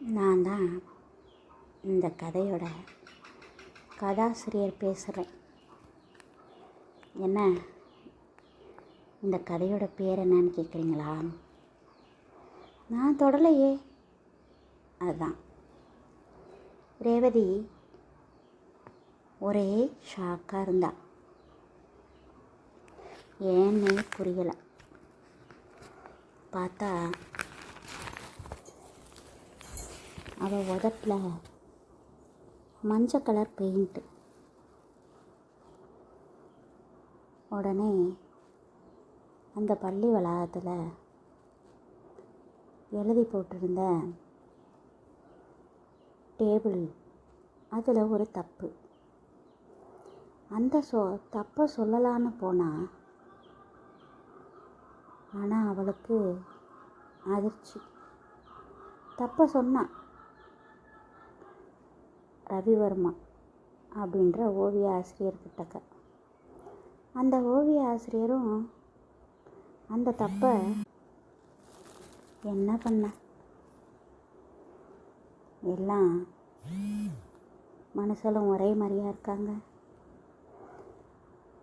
நான் தான் இந்த கதையோட கதாசிரியர் பேசுகிறேன் என்ன? இந்த கதையோட பேர் என்னன்னு கேட்குறீங்களா நான் தொடலையே. அதுதான். ரேவதி ஒரே ஷாக்காக இருந்தா. ஏன்னே புரியலை. பார்த்தா அவள் உதட்டில் மஞ்சள் கலர் பெயிண்ட்டு உடனே அந்த பள்ளி வளாகத்தில் எழுதி போட்டிருந்த டேபிள் அதில் ஒரு தப்பு. அந்த சொ தப்பை சொல்லலான்னு போனால் ஆனால் அவளுக்கு அதிர்ச்சி. தப்பை சொன்னான் ரவிவர்மா அப்படின்ற ஓவிய ஆசிரியர்கிட்டக்க. அந்த ஓவிய ஆசிரியரும் அந்த தப்பை என்ன பண்ண? எல்லாம் மனசிலும் ஒரே மாதிரியா இருக்காங்க.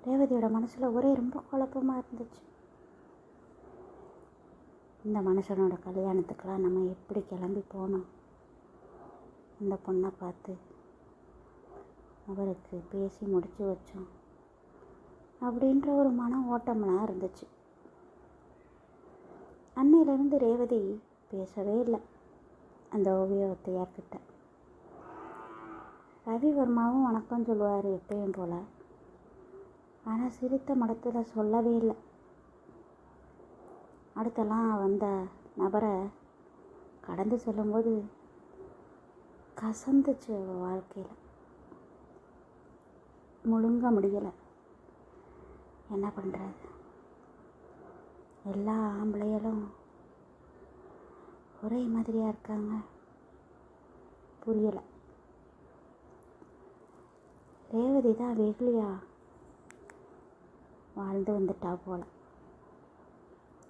ரேவதியோட மனசில் ஒரே ரொம்ப குழப்பமாக இருந்துச்சு. இந்த மனுஷனோட கல்யாணத்துக்கெல்லாம் நம்ம எப்படி கிளம்பி போனோம்? அந்த பொண்ணை பார்த்து அவருக்கு பேசி முடிச்சு வச்சோம். அப்படின்ற ஒரு மன ஓட்டம்லாம் இருந்துச்சு. அன்னையிலேருந்து ரேவதி பேசவே இல்லை. அந்த ஓவியத்தையார்கிட்ட ரவிவர்மாவும் வணக்கம் சொல்லுவார் எப்பயும் போல். ஆனால் சிரித்த மடத்தில் சொல்லவே இல்லை. அடுத்தெல்லாம் வந்த நபரை கடந்து செல்லும்போது கசந்துச்சு வாழ்க்கையில். முழுங்க முடியலை. என்ன பண்ணுறது எல்லா ஆம்பளைகளும் ஒரே மாதிரியாக இருக்காங்க. புரியலை. ரேவதி தான் வெகுளியாக வாழ்ந்து வந்துட்டா போல.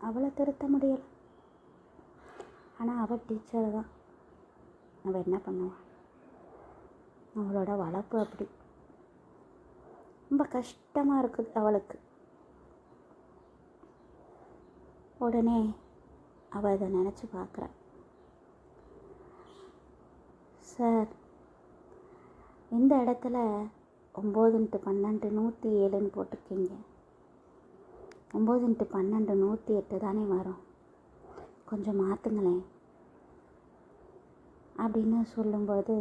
அவளை திருத்த முடியலை. ஆனால் அவள் டீச்சர் தான். அவள் என்ன பண்ணுவாள் அவளோட வளர்ப்பு அப்படி. ரொம்ப கஷ்டமாக இருக்குது அவளுக்கு. உடனே அவள் அதை நினச்சி பார்க்குறான் சார் இந்த இடத்துல ஒம்பது இன்ட்டு பன்னெண்டு நூற்றி ஏழுன்னு போட்டிருக்கீங்க. ஒம்பது இன்ட்டு பன்னெண்டு நூற்றி எட்டு தானே வரும். கொஞ்சம் மாற்றுங்களேன் அப்படின்னு சொல்லும்போது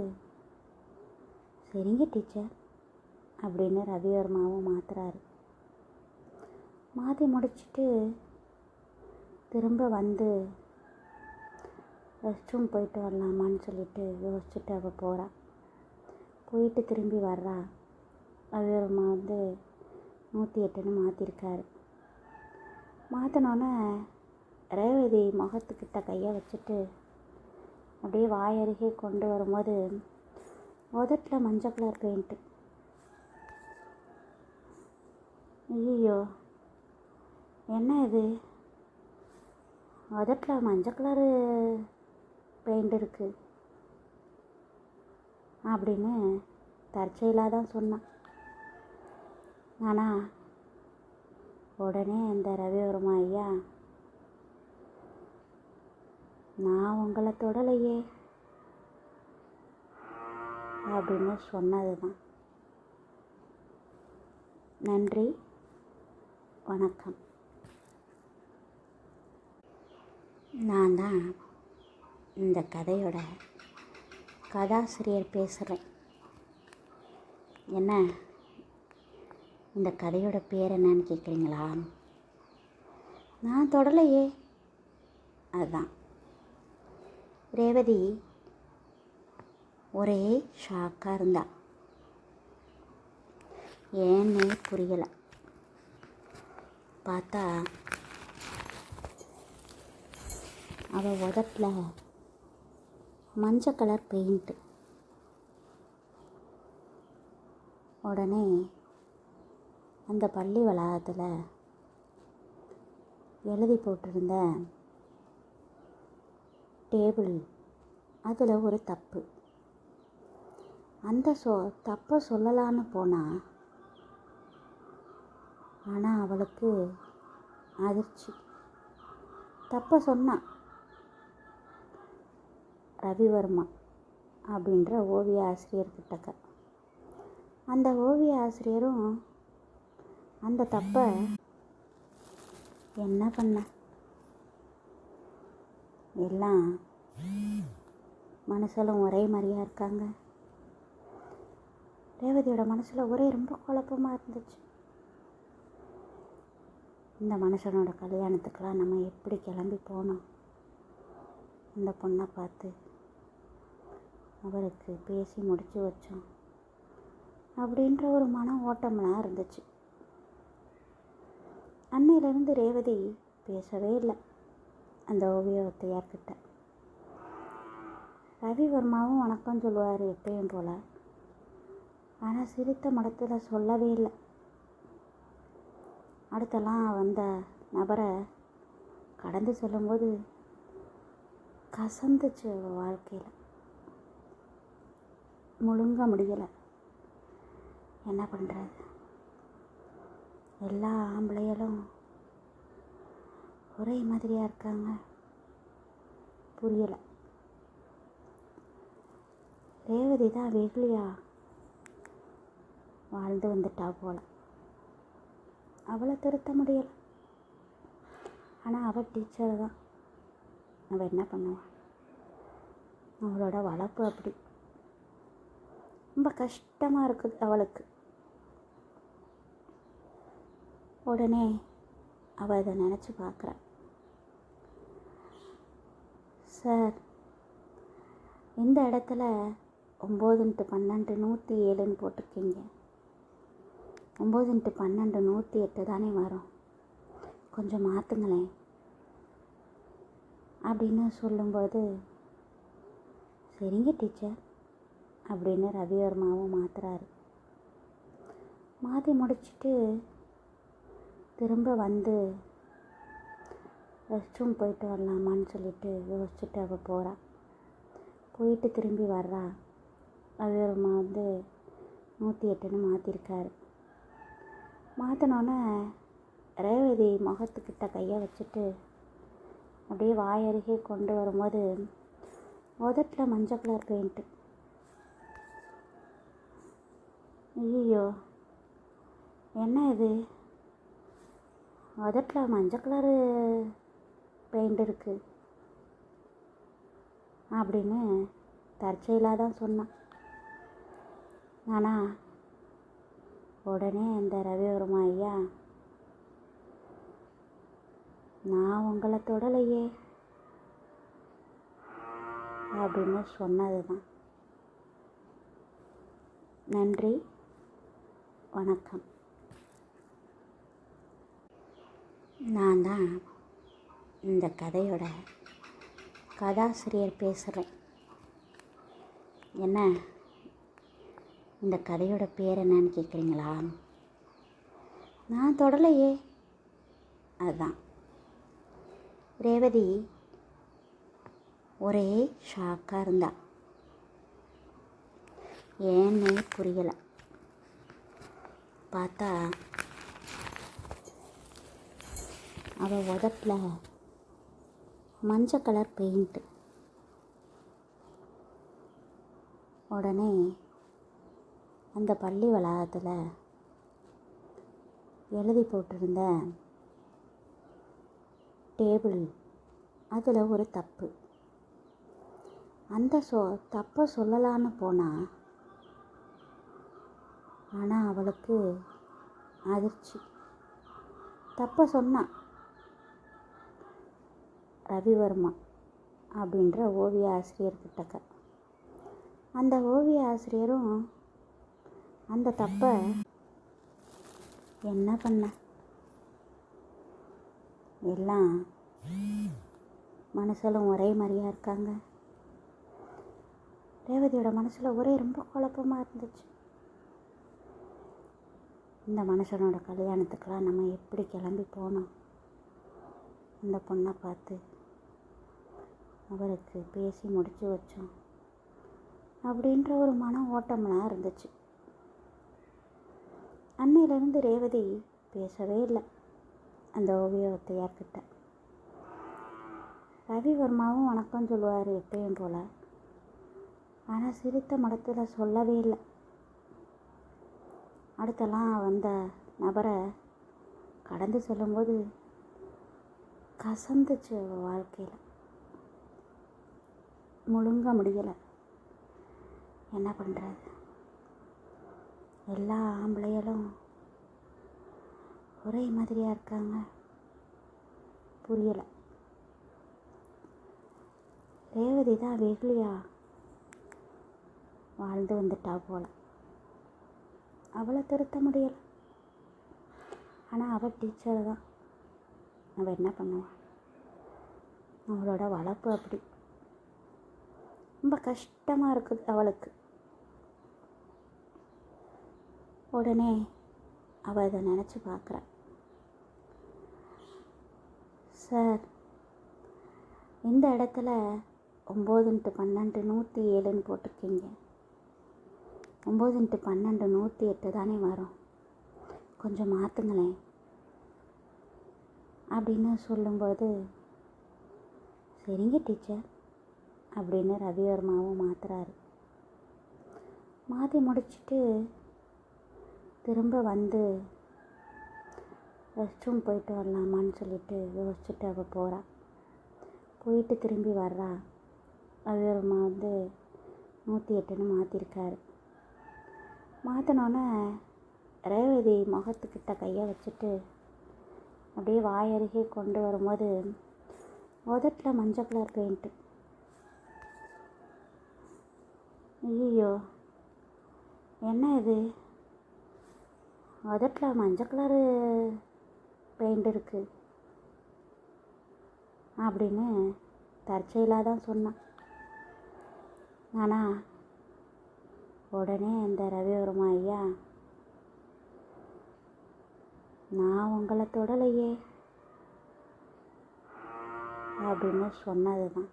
சரிங்க டீச்சர். அப்படின்னு ரவிவர்மாவும் மாத்துறாரு. மாற்றி முடிச்சுட்டு திரும்ப வந்து ரெஸ்ட் ரூம் போயிட்டு வரலாமான்னு சொல்லிட்டு யோசிச்சுட்டு அவள் போகிறா போயிட்டு திரும்பி வர்றா. ரவிவர்மா வந்து நூற்றி எட்டுன்னு மாற்றிருக்காரு மாற்றினோன்னே ரேவதி முகத்துக்கிட்ட கையை வச்சுட்டு அப்படியே வாயருகே கொண்டு வரும்போது உதட்டில் மஞ்சள் கலர் பெயிண்ட்டு ஐயோ என்ன இது? உதட்டில் மஞ்சள் கலரு பெயிண்ட் இருக்குது அப்படின்னு தற்செயலாக தான் சொன்னான். ஆனால் உடனே அந்த ரவிவர்மா ஐயா நான் உங்களை தொடலையே அப்படின்னு சொன்னது தான் நன்றி. வணக்கம். நான் தான் இந்த கதையோட கதாசிரியர் பேசுகிறேன் என்ன? இந்த கதையோட பேர் என்னன்னு கேட்குறீங்களா நான் தொடலையே. அதுதான் ரேவதி ஒரே ஷாக்காக இருந்தா. ஏன்னே புரியலை. பார்த்தா அவள் உதட்டில் மஞ்சள் கலர் பெயிண்ட்டு உடனே அந்த பள்ளி வளாகத்தில் எழுதி போட்டிருந்த டேபிள் அதில் ஒரு தப்பு. அந்த சொ தப்பை சொல்லலான்னு போனால் ஆனால் அவளுக்கு அதிர்ச்சி. தப்பை சொன்னான் ரவிவர்மா அப்படின்ற ஓவிய ஆசிரியர்கிட்டக்க. அந்த ஓவிய ஆசிரியரும் அந்த தப்பை என்ன பண்ண? எல்லாம் மனசெல்லாம் ஒரே மாதிரியாக இருக்காங்க. ரேவதியோட மனசில் ஒரே ரொம்ப குழப்பமாக இருந்துச்சு. இந்த மனுஷனோட கல்யாணத்துக்கெலாம் நம்ம எப்படி கிளம்பி போனோம்? இந்த பொண்ணை பார்த்து அவருக்கு பேசி முடித்து வச்சோம். அப்படின்ற ஒரு மன ஓட்டம்லாம் இருந்துச்சு. அன்னையிலேருந்து ரேவதி பேசவே இல்லை அந்த ஓவியத்தையார்கிட்ட ரவிவர்மாவும் வணக்கம் சொல்லுவார் எப்பயும் போல். ஆனால் சிரித்த மடத்தில் சொல்லவே இல்லை. அடுத்தெல்லாம் வந்த நபரை கடந்து செல்லும்போது கசந்துச்சு வாழ்க்கையில். முழுங்க முடியலை. என்ன பண்ணுறது எல்லா ஆம்பளைகளும் ஒரே மாதிரியாக இருக்காங்க. புரியலை. ரேவதி தான் வெகுளியாக வாழ்ந்து வந்துட்டா போல. அவளை திருத்த முடியலை. ஆனால் அவள் டீச்சர் தான். அவள் என்ன பண்ணுவாள் அவளோட வளர்ப்பு அப்படி. ரொம்ப கஷ்டமாக இருக்குது அவளுக்கு. உடனே அவள் அதை நினச்சி பார்க்குறா. சார் இந்த இடத்துல ஒம்போதுன்ட்டு பன்னெண்டு நூற்றி ஏழுன்னு போட்டிருக்கீங்க. ஒம்பது இன்ட்டு பன்னெண்டு நூற்றி எட்டு தானே வரும். கொஞ்சம் மாற்றுங்களேன் அப்படின்னு சொல்லும்போது சரிங்க டீச்சர் அப்படின்னு ரவிவர்மாவும் மாற்றுறாரு மாற்றி முடிச்சுட்டு திரும்ப வந்து ரெஸ்ட் ரூம் போயிட்டு வரலாமான்னு சொல்லிட்டு யோசிச்சுட்டு அவள் போகிறா போயிட்டு திரும்பி வர்றா. ரவிவர்மா வந்து நூற்றி எட்டுன்னு மாற்றிருக்காரு மாற்றினோன்னே ரேவதி முகத்துக்கிட்ட கையை வச்சுட்டு அப்படியே வாயருகே கொண்டு வரும்போது உதட்டில் மஞ்சள் கலர் பெயிண்ட்டு ஐயோ என்ன இது? உதட்டில் மஞ்சள் கலரு பெயிண்ட் இருக்குது அப்படின்னு தற்செயலாக தான் சொன்னான். ஆனால் உடனே அந்த ரவிவர்மா ஐயா நான் உங்களை தொடலையே அப்படின்னு சொன்னது தான் நன்றி வணக்கம். நான் தான் இந்த கதையோட கதாசிரியர் பேசுகிறேன் என்ன? இந்த கதையோட பேர் என்னன்னு கேட்குறீங்களா? நான் தொடலையே. அதுதான். ரேவதி ஒரே ஷாக்காக இருந்தா. ஏன்னே புரியலை. பார்த்தா அவள் உதட்டில் மஞ்சள் கலர் பெயிண்ட்டு உடனே அந்த பள்ளி வளாகத்தில் எழுதி போட்டிருந்த டேபிள் அதில் ஒரு தப்பு. அந்த சொ தப்பை சொல்லலான்னு போனால் ஆனால் அவளுக்கு அதிர்ச்சி. தப்பை சொன்னான் ரவிவர்மா அப்படின்ற ஓவிய ஆசிரியர்கிட்டக்க அந்த ஓவிய ஆசிரியரும் அந்த தப்பை என்ன பண்ண? எல்லாம் மனசெல்லாம் ஒரே மாதிரியா இருக்காங்க. ரேவதியோட மனசில் ஒரே ரொம்ப குழப்பமாக இருந்துச்சு. இந்த மனுஷனோட கல்யாணத்துக்கெலாம் நம்ம எப்படி கிளம்பி போனோம்? இந்த பொண்ணை பார்த்து அவருக்கு பேசி முடித்து வச்சோம். அப்படின்ற ஒரு மன ஓட்டம்லாம் இருந்துச்சு. அன்னையிலேருந்து ரேவதி பேசவே இல்லை. அந்த ஓவியத்தையார்கிட்ட. ரவிவர்மாவும் வணக்கம் சொல்லுவார் எப்பயும் போல். ஆனால் சிரித்த மடத்தில் சொல்லவே இல்லை. அடுத்தலாம் வந்த நபரை கடந்து செல்லும்போது கசந்துச்சு வாழ்க்கையில். முழுங்க முடியலை. என்ன பண்ணுறது எல்லா ஆம்பளைகளும் ஒரே மாதிரியாக இருக்காங்க. புரியலை. ரேவதி தான் வெகுளியா வாழ்ந்து வந்துட்டா போல. அவளை திருத்த முடியலை. ஆனால் அவள் டீச்சர் தான். அவள் என்ன பண்ணுவாள் அவளோட வளர்ப்பு அப்படி. ரொம்ப கஷ்டமாக இருக்குது அவளுக்கு. உடனே அவள் அதை நினச்சி பார்க்குறா. சார் இந்த இடத்துல ஒம்பது இன்ட்டு பன்னெண்டு நூற்றி ஏழுன்னு போட்டிருக்கீங்க. ஒம்பது இன்ட்டு பன்னெண்டு நூற்றி எட்டு தானே வரும். கொஞ்சம் மாற்றுங்களேன் அப்படின்னு சொல்லும்போது சரிங்க டீச்சர் அப்படின்னு ரவிவர்மாவும் மாத்துறாரு. மாற்றி முடிச்சுட்டு திரும்ப வந்து ரெஸ்ட் ரூம் போயிட்டு வரலாமான்னு சொல்லிட்டு யோசிச்சுட்டு அவள் போகிறா போயிட்டு திரும்பி வர்றா. அம்மா வந்து நூற்றி எட்டுன்னு மாற்றிருக்காரு மாற்றினோன்னே ரேவதி முகத்துக்கிட்ட கையை வச்சுட்டு அப்படியே வாயருகே கொண்டு வரும்போது உதட்டில் மஞ்சள் கலர் பெயிண்ட்டு ஐயோ என்ன இது? அதட்டில் மஞ்சள் கலரு பெயிண்ட் இருக்குது அப்படின்னு தற்செயலாக தான் சொன்னான். ஆனால் உடனே இந்த ரவிவர்மா ஐயா நான் உங்களை தொடலையே அப்படின்னு சொன்னது தான்